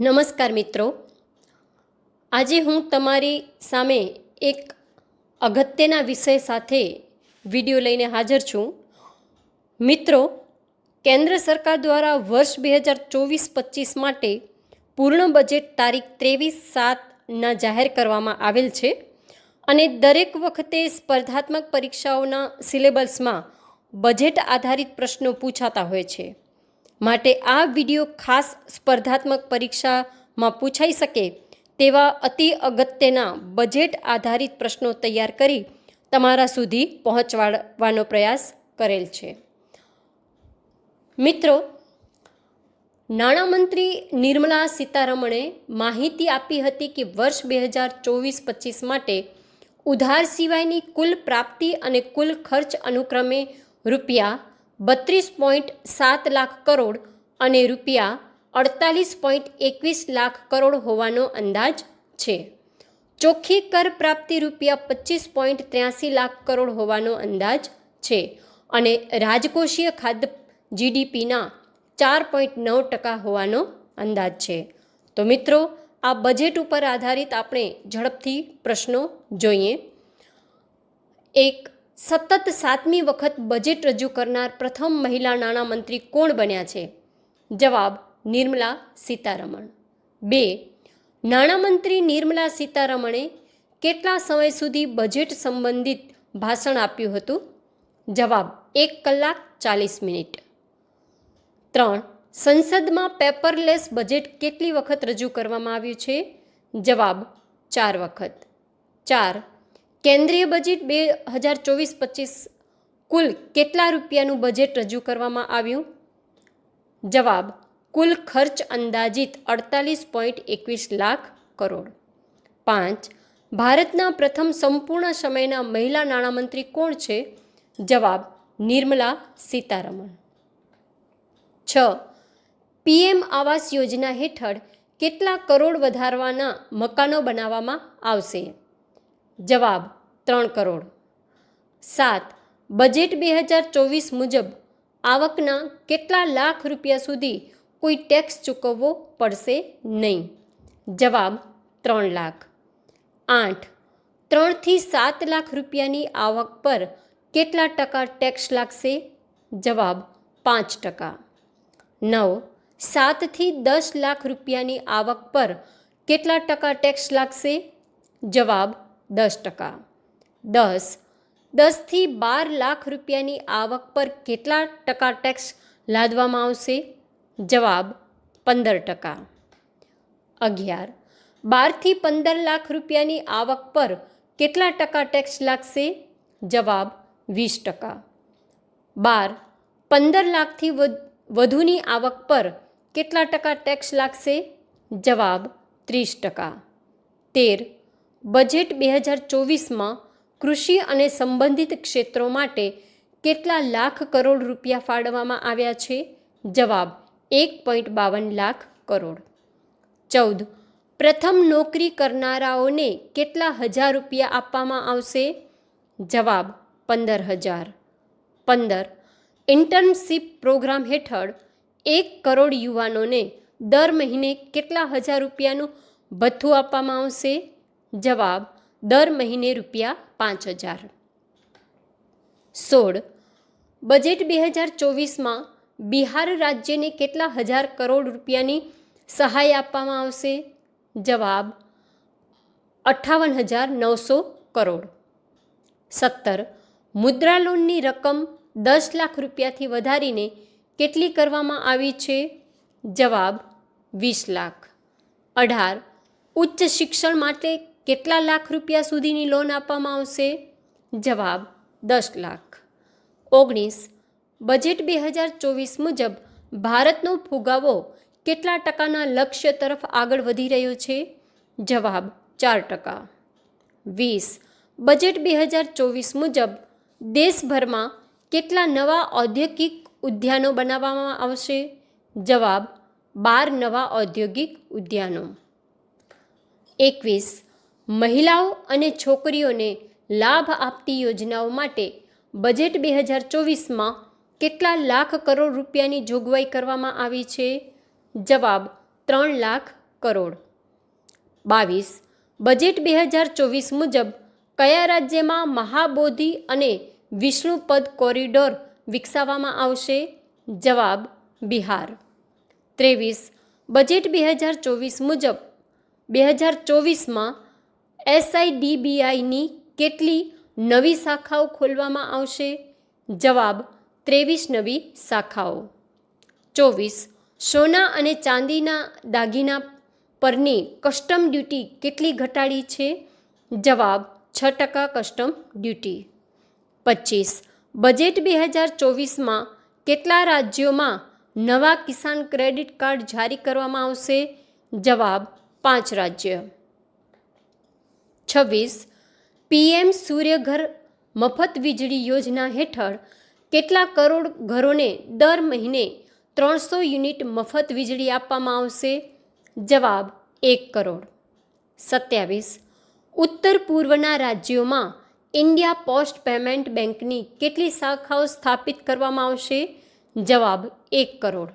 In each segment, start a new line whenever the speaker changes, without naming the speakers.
નમસ્કાર મિત્રો. આજે હું તમારી સામે એક અગત્યના વિષય સાથે વીડિયો લઈને હાજર છું. મિત્રો, કેન્દ્ર સરકાર દ્વારા વર્ષ બે હજાર ચોવીસ પચીસ માટે પૂર્ણ બજેટ તારીખ ત્રેવીસ સાતના જાહેર કરવામાં આવેલ છે અને દરેક વખતે સ્પર્ધાત્મક પરીક્ષાઓના સિલેબસમાં બજેટ આધારિત પ્રશ્નો પૂછાતા હોય છે. માટે આ વીડિયો ખાસ સ્પર્ધાત્મક પરીક્ષામાં પૂછાઈ શકે તેવા અતિ અગત્યના બજેટ આધારિત પ્રશ્નો તૈયાર કરી તમારા સુધી પહોંચવાનો પ્રયાસ કરેલ છે. મિત્રો, નાણામંત્રી નિર્મલા સીતારમણે માહિતી આપી હતી કે વર્ષ બે હજાર ચોવીસ પચીસ માટે ઉધાર સિવાયની કુલ પ્રાપ્તિ અને કુલ ખર્ચ અનુક્રમે રૂપિયા બત્રીસ પોઈન્ટ સાત લાખ કરોડ અને રૂપિયા અડતાલીસ પોઈન્ટ એકવીસ લાખ કરોડ હોવાનો અંદાજ છે. ચોખ્ખી કર પ્રાપ્તિ રૂપિયા પચીસ પોઈન્ટ ત્ર્યાસી લાખ કરોડ હોવાનો અંદાજ છે અને રાજકોષીય ખાદ્ય જીડીપીના ચાર પોઈન્ટ નવ ટકા હોવાનો અંદાજ છે. તો મિત્રો, આ બજેટ ઉપર આધારિત આપણે ઝડપથી પ્રશ્નો જોઈએ. એક સતત સાતમી વખત બજેટ રજૂ કરનાર પ્રથમ મહિલા નાણામંત્રી કોણ બન્યા છે? જવાબ, નિર્મલા સીતારમણ. બે, નાણામંત્રી નિર્મલા સીતારમણે કેટલા સમય સુધી બજેટ સંબંધિત ભાષણ આપ્યું હતું? જવાબ, એક કલાક ચાલીસ મિનિટ. ત્રણ, સંસદમાં પેપરલેસ બજેટ કેટલી વખત રજૂ કરવામાં આવ્યું છે? જવાબ, ચાર વખત. ચાર કેન્દ્રીય બજેટ બે હજાર ચોવીસ પચીસ કુલ કેટલા રૂપિયાનું બજેટ રજૂ કરવામાં આવ્યું? જવાબ, કુલ ખર્ચ અંદાજિત અડતાલીસ પોઈન્ટ એકવીસ લાખ કરોડ. પાંચ, ભારતના પ્રથમ સંપૂર્ણ સમયના મહિલા નાણામંત્રી કોણ છે? જવાબ, નિર્મલા સીતારમણ. છ, પીએમ આવાસ યોજના હેઠળ કેટલા કરોડ વધારવાના મકાનો બનાવવામાં આવશે? જવાબ ત્રણ કરોડ. સાત, બજેટ બે હજાર ચોવીસ મુજબ આવકના કેટલા લાખ રૂપિયા સુધી કોઈ ટેક્સ ચૂકવવો પડશે નહીં? જવાબ ત્રણ લાખ. આઠ, ત્રણથી સાત લાખ રૂપિયાની આવક પર કેટલા ટકા ટેક્સ લાગશે? જવાબ પાંચ ટકા. નવ, સાતથી દસ લાખ રૂપિયાની આવક પર કેટલા ટકા ટેક્સ લાગશે? જવાબ દસ ટકા. દસ. દસથી બાર લાખ રૂપિયાની આવક પર કેટલા ટકા ટેક્સ લાદવામાં આવશે? જવાબ, પંદર ટકા. અગિયાર. બારથી પંદર લાખ રૂપિયાની આવક પર કેટલા ટકા ટેક્સ લાગશે? જવાબ, વીસ ટકા. બાર. પંદર લાખથી વધુની આવક પર કેટલા ટકા ટેક્સ લાગશે? જવાબ, ત્રીસ ટકા. તેર. બજેટ બે હજાર ચોવીસમાં કૃષિ અને સંબંધિત ક્ષેત્રો માટે કેટલા લાખ કરોડ રૂપિયા ફાળવવામાં આવ્યા છે? જવાબ, એક પોઈન્ટ બાવન લાખ કરોડ. ચૌદ, પ્રથમ નોકરી કરનારાઓને કેટલા હજાર રૂપિયા આપવામાં આવશે? જવાબ, પંદર હજાર. પંદર, ઇન્ટર્નશીપ પ્રોગ્રામ હેઠળ એક કરોડ યુવાનોને દર મહિને કેટલા હજાર રૂપિયાનું ભથ્થું આપવામાં આવશે? જવાબ, દર મહિને રૂપિયા પાંચ હજાર. સોળ, બજેટ બે હજાર ચોવીસમાં બિહાર રાજ્યને કેટલા હજાર કરોડ રૂપિયાની સહાય આપવામાં આવશે? જવાબ અઠ્ઠાવન હજાર નવસો કરોડ. સત્તર, મુદ્રા લોનની રકમ દસ લાખ રૂપિયાથી વધારીને કેટલી કરવામાં આવી છે? જવાબ, વીસ લાખ. અઢાર, ઉચ્ચ શિક્ષણ માટે કેટલા લાખ રૂપિયા સુધીની લોન આપવામાં આવશે? જવાબ, દસ લાખ. ઓગણીસ, બજેટ બે હજાર ચોવીસ મુજબ ભારતનો ફુગાવો કેટલા ટકાના લક્ષ્ય તરફ આગળ વધી રહ્યો છે? જવાબ, ચાર ટકા. વીસ, બજેટ બે હજાર ચોવીસ મુજબ દેશભરમાં કેટલા નવા ઔદ્યોગિક ઉદ્યાનો બનાવવામાં આવશે? જવાબ, બાર નવા ઔદ્યોગિક ઉદ્યાનો. એકવીસ મહિલાઓ અને છોકરીઓને લાભ આપતી યોજનાઓ માટે બજેટ બે હજાર ચોવીસમાં કેટલા લાખ કરોડ રૂપિયાની જોગવાઈ કરવામાં આવી છે? જવાબ, ત્રણ લાખ કરોડ. બાવીસ. બજેટ બે હજાર ચોવીસ મુજબ કયા રાજ્યમાં મહાબોધિ અને વિષ્ણુપદ કોરિડોર વિકસાવવામાં આવશે? જવાબ, બિહાર. ત્રેવીસ. બજેટ બે હજાર ચોવીસ મુજબ બે હજાર ચોવીસમાં એસઆઈડીબીઆઈની કેટલી નવી શાખાઓ ખોલવામાં આવશે? જવાબ, ત્રેવીસ નવી શાખાઓ. ચોવીસ, સોના અને ચાંદીના દાગીના પરની કસ્ટમ ડ્યુટી કેટલી ઘટાડી છે? જવાબ, છ ટકા કસ્ટમ ડ્યુટી. પચીસ, બજેટ બે હજાર ચોવીસમાં કેટલા રાજ્યોમાં નવા કિસાન ક્રેડિટ કાર્ડ જારી કરવામાં આવશે? જવાબ, પાંચ રાજ્ય. છવ્વીસ, પીએમ સૂર્યઘર મફત વીજળી યોજના હેઠળ કેટલા કરોડ ઘરોને દર મહિને ત્રણસો યુનિટ મફત વીજળી આપવામાં આવશે? જવાબ, એક કરોડ. સત્યાવીસ, ઉત્તર પૂર્વના રાજ્યોમાં ઇન્ડિયા પોસ્ટ પેમેન્ટ બેંકની કેટલી શાખાઓ સ્થાપિત કરવામાં આવશે? જવાબ, એક કરોડ.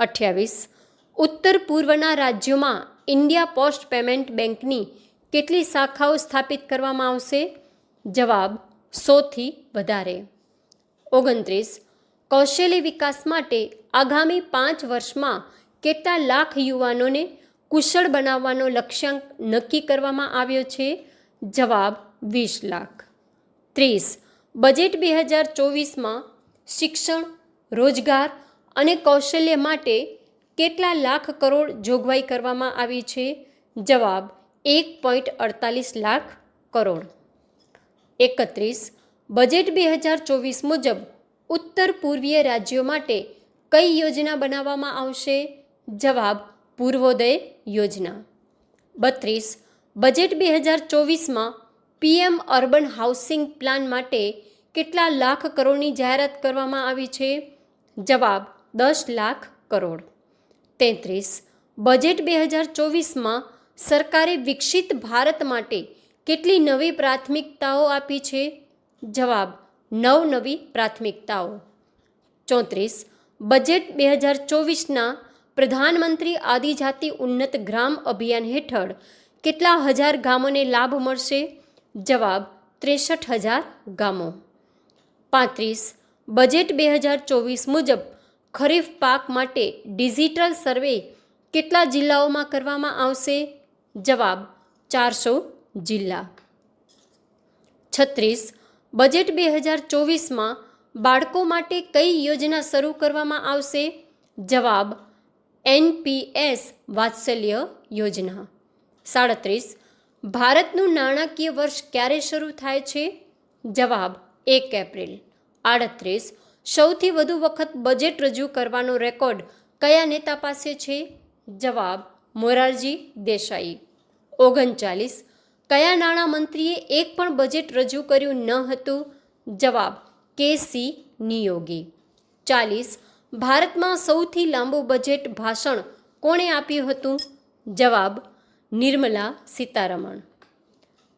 અઠ્યાવીસ, ઉત્તર પૂર્વના રાજ્યોમાં ઇન્ડિયા પોસ્ટ પેમેન્ટ બેંકની કેટલી શાખાઓ સ્થાપિત કરવામાં આવશે? જવાબ સોથી વધારે. ઓગણત્રીસ, કૌશલ્ય વિકાસ માટે આગામી પાંચ વર્ષમાં કેટલા લાખ યુવાનોને કુશળ બનાવવાનો લક્ષ્યાંક નક્કી કરવામાં આવ્યો છે? જવાબ, વીસ લાખ. ત્રીસ, બજેટ બે હજાર ચોવીસમાં શિક્ષણ, રોજગાર અને કૌશલ્ય માટે કેટલા લાખ કરોડ જોગવાઈ કરવામાં આવી છે? જવાબ એક પોઈન્ટ અડતાલીસ લાખ કરોડ. એકત્રીસ, બજેટ બે હજાર ચોવીસ મુજબ ઉત્તર પૂર્વીય રાજ્યો માટે કઈ યોજના બનાવવામાં આવશે? જવાબ, પૂર્વોદય યોજના. બત્રીસ, બજેટ બે હજાર ચોવીસમાં પીએમ અર્બન હાઉસિંગ પ્લાન માટે કેટલા લાખ કરોડની જાહેરાત કરવામાં આવી છે? જવાબ, દસ લાખ કરોડ. તેત્રીસ, બજેટ બે હજાર ચોવીસમાં સરકારે વિકસિત ભારત માટે કેટલી નવી પ્રાથમિકતાઓ આપી છે? જવાબ, નવ નવી પ્રાથમિકતાઓ. ચોત્રીસ, બજેટ બે હજાર ચોવીસના પ્રધાનમંત્રી આદિજાતિ ઉન્નત ગ્રામ અભિયાન હેઠળ કેટલા હજાર ગામોને લાભ મળશે? જવાબ, ત્રેસઠ હજાર ગામો. પાંત્રીસ, બજેટ બે હજાર ચોવીસ મુજબ ખરીફ પાક માટે ડિજિટલ સર્વે કેટલા જિલ્લાઓમાં કરવામાં આવશે? જવાબ ચારસો જિલ્લા. છત્રીસ, બજેટ બે હજાર ચોવીસમાં બાળકો માટે કઈ યોજના શરૂ કરવામાં આવશે? જવાબ, એનપીએસ વાત્સલ્ય યોજના. સાડત્રીસ, ભારતનું નાણાકીય વર્ષ ક્યારે શરૂ થાય છે? જવાબ, એક એપ્રિલ. આડત્રીસ, સૌથી વધુ વખત બજેટ રજૂ કરવાનો રેકોર્ડ કયા નેતા પાસે છે? જવાબ મોરારજી દેસાઈ. ઓગણચાલીસ, કયા નાણામંત્રીએ એક પણ બજેટ રજૂ કર્યું ન હતું? જવાબ, કે સી નિયોગી. ચાલીસ, ભારતમાં સૌથી લાંબુ બજેટ ભાષણ કોણે આપ્યું હતું? જવાબ, નિર્મલા સીતારમણ.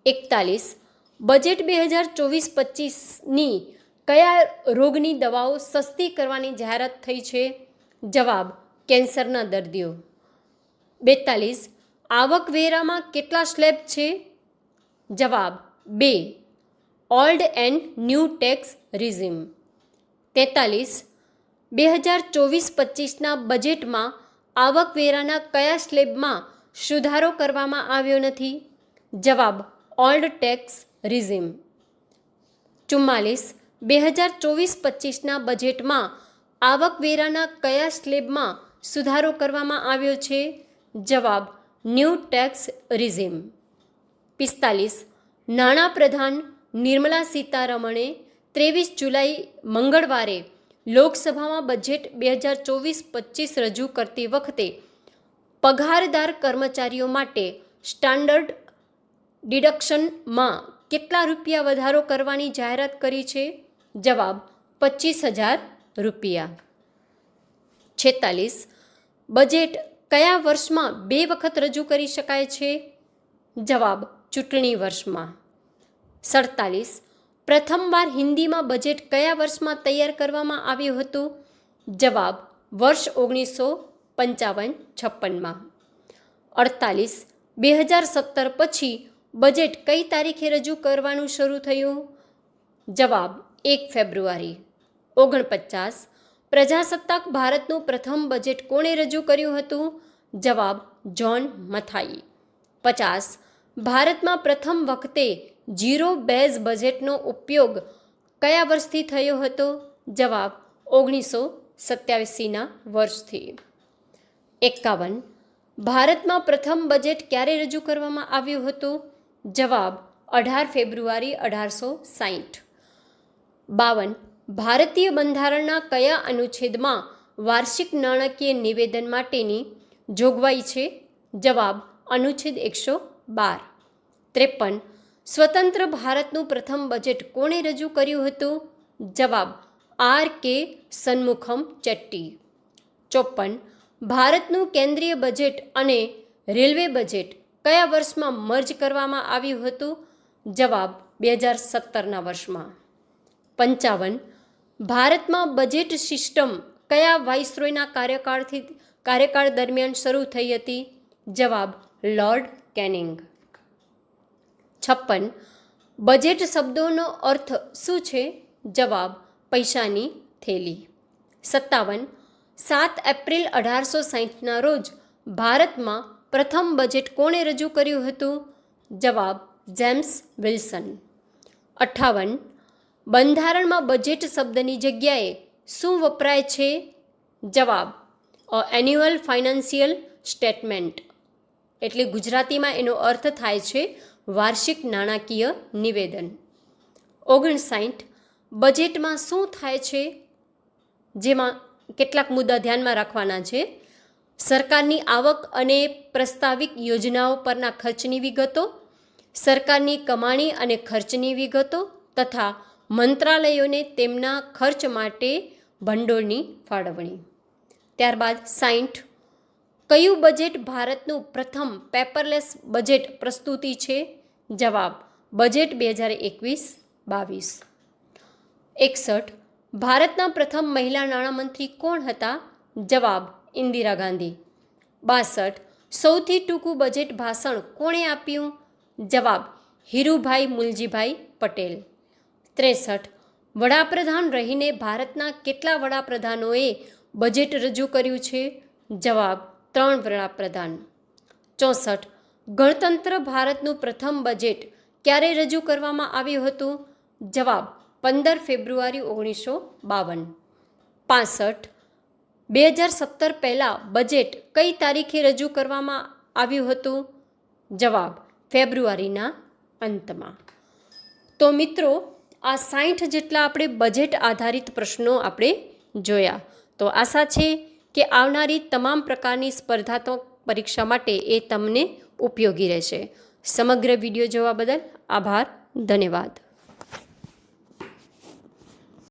એકતાલીસ, બજેટ બે હજાર ચોવીસ પચીસની કયા રોગની દવાઓ સસ્તી કરવાની જાહેરાત થઈ છે? જવાબ, કેન્સરના દર્દીઓ. બેતાલીસ. આવકવેરામાં કેટલા સ્લેબ છે? જવાબ, બે. Old and new tax regime તેતાલીસ. બે હજાર ચોવીસ પચીસના બજેટમાં આવકવેરાના કયા સ્લેબમાં સુધારો કરવામાં આવ્યો નથી? જવાબ, ઓલ્ડ ટેક્સ રિઝિમ ચુમ્માલીસ. બે હજાર ચોવીસ પચીસના બજેટમાં આવકવેરાના કયા સ્લેબમાં સુધારો કરવામાં આવ્યો છે? જવાબ, ન્યૂ ટેક્સ રિઝિમ. પિસ્તાલીસ નાણાપ્રધાન નિર્મલા સીતારમણે ત્રેવીસ જુલાઈ મંગળવારે લોકસભામાં બજેટ બે હજાર ચોવીસ પચીસ રજૂ કરતી વખતે પગારદાર કર્મચારીઓ માટે સ્ટાન્ડર્ડ ડિડક્શનમાં કેટલા રૂપિયા વધારો કરવાની જાહેરાત કરી છે? જવાબ, પચીસ હજાર રૂપિયા. છેતાલીસ, બજેટ કયા વર્ષમાં બે વખત રજૂ કરી શકાય છે? જવાબ, ચૂંટણી વર્ષમાં. સડતાલીસ. પ્રથમવાર હિન્દીમાં બજેટ કયા વર્ષમાં તૈયાર કરવામાં આવ્યું હતું? જવાબ, વર્ષ ઓગણીસો પંચાવન છપ્પનમાં. અડતાલીસ. બે હજાર સત્તર પછી બજેટ કઈ તારીખે રજૂ કરવાનું શરૂ થયું? જવાબ, એક ફેબ્રુઆરી. ઓગણપચાસ. પ્રજાસત્તાક ભારતનું પ્રથમ બજેટ કોણે રજૂ કર્યું હતું? જવાબ, જ્હોન મથાઈ. પચાસ, ભારતમાં પ્રથમ વખતે જીરો બેઝ બજેટનો ઉપયોગ કયા વર્ષથી થયો હતો? જવાબ, ઓગણીસો સત્યાવીસીના વર્ષથી. એકાવન, ભારતમાં પ્રથમ બજેટ ક્યારે રજૂ કરવામાં આવ્યું હતું? જવાબ, અઢાર ફેબ્રુઆરી અઢારસો સાહીઠ. બાવન ભારતીય બંધારણના કયા અનુચ્છેદમાં વાર્ષિક નાણાકીય નિવેદન માટેની જોગવાઈ છે? જવાબ, અનુચ્છેદ એકસો બાર. ત્રેપન, સ્વતંત્ર ભારતનું પ્રથમ બજેટ કોણે રજૂ કર્યું હતું? જવાબ, આર કે સન્મુખમ ચેટ્ટી. ચોપન, ભારતનું કેન્દ્રીય બજેટ અને રેલવે બજેટ કયા વર્ષમાં મર્જ કરવામાં આવ્યું હતું? જવાબ, બે હજાર સત્તરના વર્ષમાં. પંચાવન ભારતમાં બજેટ સિસ્ટમ કયા વાઇસરોયના કાર્યકાળથી, કાર્યકાળ દરમિયાન શરૂ થઈ હતી? જવાબ લોર્ડ કેનિંગ છપ્પન બજેટ શબ્દોનો અર્થ શું છે? જવાબ, પૈસાની થેલી. સત્તાવન, સાત એપ્રિલ અઢારસો સાહીઠના રોજ ભારતમાં પ્રથમ બજેટ કોણે રજૂ કર્યું હતું? જવાબ, જેમ્સ વિલ્સન. અઠ્ઠાવન બંધારણમાં બજેટ શબ્દની જગ્યાએ શું વપરાય છે? જવાબ એન્યુઅલ ફાઇનાન્સિયલ સ્ટેટમેન્ટ એટલે ગુજરાતીમાં એનો અર્થ થાય છે વાર્ષિક નાણાકીય નિવેદન. ઓગણસાઠ બજેટમાં શું થાય છે? જેમાં કેટલાક મુદ્દા ધ્યાનમાં રાખવાના છે. સરકારની આવક અને પ્રસ્તાવિક યોજનાઓ પરના ખર્ચની વિગતો, સરકારની કમાણી અને ખર્ચની વિગતો તથા મંત્રાલયોને તેમના ખર્ચ માટે ભંડોળની ફાળવણી. ત્યારબાદ સાઠ કયું બજેટ ભારતનું પ્રથમ પેપરલેસ બજેટ પ્રસ્તુતિ છે? જવાબ, બજેટ બે હજાર એકવીસ બાવીસ. એકસઠ. ભારતના પ્રથમ મહિલા નાણામંત્રી કોણ હતા? જવાબ, ઇન્દિરા ગાંધી. બાસઠ. સૌથી ટૂંકું બજેટ ભાષણ કોણે આપ્યું? જવાબ, હીરુભાઈ મુલજીભાઈ પટેલ. ત્રેસઠ. વડાપ્રધાન રહીને ભારતના કેટલા વડાપ્રધાનોએ બજેટ રજૂ કર્યું છે? જવાબ, ત્રણ વડાપ્રધાન. ચોસઠ. ગણતંત્ર ભારતનું પ્રથમ બજેટ ક્યારે રજૂ કરવામાં આવ્યું હતું? જવાબ, પંદર ફેબ્રુઆરી ઓગણીસો બાવન. પાસઠ. બે હજાર સત્તર પહેલાં બજેટ કઈ તારીખે રજૂ કરવામાં આવ્યું હતું? જવાબ, ફેબ્રુઆરીના અંતમાં. તો મિત્રો આ સાઠ જેટલા આપણે બજેટ આધારિત પ્રશ્નો આપણે જોયા. તો આશા છે કે આવનારી તમામ પ્રકારની સ્પર્ધાત્મક પરીક્ષા માટે એ તમને ઉપયોગી રહેશે. સમગ્ર વીડિયો જોવા બદલ આભાર, ધન્યવાદ.